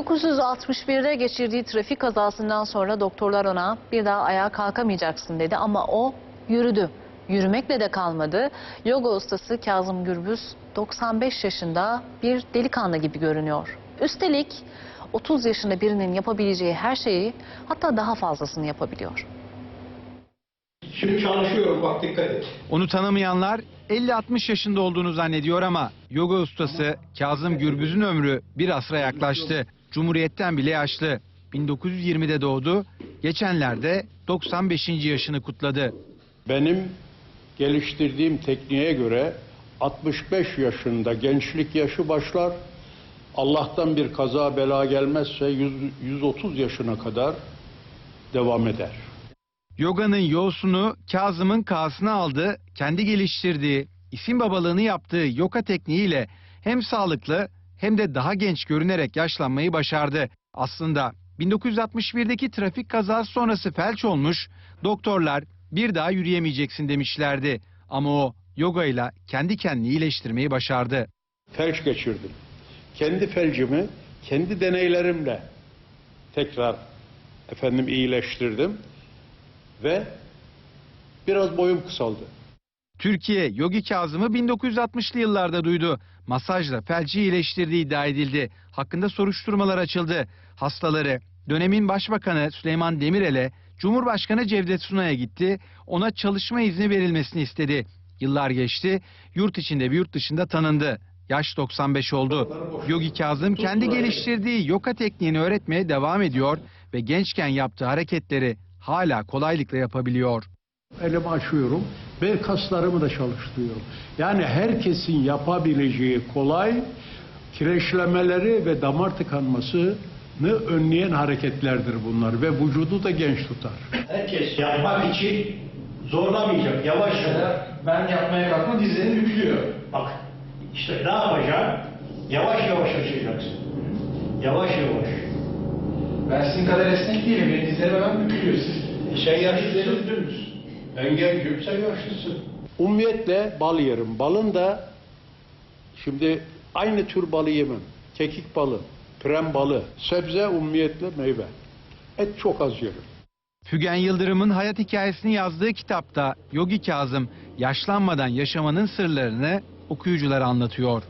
1961'de geçirdiği trafik kazasından sonra doktorlar ona bir daha ayağa kalkamayacaksın dedi ama o yürüdü. Yürümekle de kalmadı. Yoga ustası Kazım Gürbüz 95 yaşında bir delikanlı gibi görünüyor. Üstelik 30 yaşında birinin yapabileceği her şeyi hatta daha fazlasını yapabiliyor. Şimdi çalışıyorum bak dikkat et. Onu tanımayanlar 50-60 yaşında olduğunu zannediyor ama yoga ustası Kazım Gürbüz'ün ömrü bir asra yaklaştı. Cumhuriyetten bile yaşlı. 1920'de doğdu. Geçenlerde 95. yaşını kutladı. Benim geliştirdiğim tekniğe göre 65 yaşında gençlik yaşı başlar. Allah'tan bir kaza bela gelmezse 100, 130 yaşına kadar devam eder. Yoga'nın yoğusunu Kazım'ın K'sına aldı. Kendi geliştirdiği, isim babalığını yaptığı yoga tekniğiyle hem sağlıklı hem de daha genç görünerek yaşlanmayı başardı. Aslında 1961'deki trafik kazası sonrası felç olmuş, doktorlar bir daha yürüyemeyeceksin demişlerdi. Ama o yoga ile kendi kendini iyileştirmeyi başardı. Felç geçirdim. Kendi felcimi kendi deneylerimle tekrar efendim iyileştirdim ve biraz boyum kısaldı. Türkiye Yogi Kazım'ı 1960'lı yıllarda duydu. Masajla felci iyileştirdiği iddia edildi. Hakkında soruşturmalar açıldı. Hastaları dönemin Başbakanı Süleyman Demirel'e Cumhurbaşkanı Cevdet Sunay'a gitti. Ona çalışma izni verilmesini istedi. Yıllar geçti. Yurt içinde ve yurt dışında tanındı. Yaş 95 oldu. Yogi Kazım kendi geliştirdiği yoga tekniğini öğretmeye devam ediyor ve gençken yaptığı hareketleri hala kolaylıkla yapabiliyor. Elimi açıyorum ve kaslarımı da çalıştırıyorum. Yani herkesin yapabileceği kolay kireçlemeleri ve damar tıkanmasını önleyen hareketlerdir bunlar ve vücudu da genç tutar. Herkes yapmak için zorlamayacak. Yavaş yavaş. Ben yapmaya kalktım dizlerim bükülüyor. Bak işte ne yapacaksın? Yavaş yavaş açacaksın. Yavaş yavaş. Ben sizin kadar esnek değilim. Benim dizlerim hemen bükülüyor. Siz Sen yaşlısın dümdüz. Ben gencim sen yaşlısın. Ummiyetle bal yerim. Balın da şimdi aynı tür balı yemem. Kekik balı, krem balı, sebze ummiyetle meyve. Et çok az yerim. Fügen Yıldırım'ın hayat hikayesini yazdığı kitapta Yogi Kazım yaşlanmadan yaşamanın sırlarını okuyuculara anlatıyor.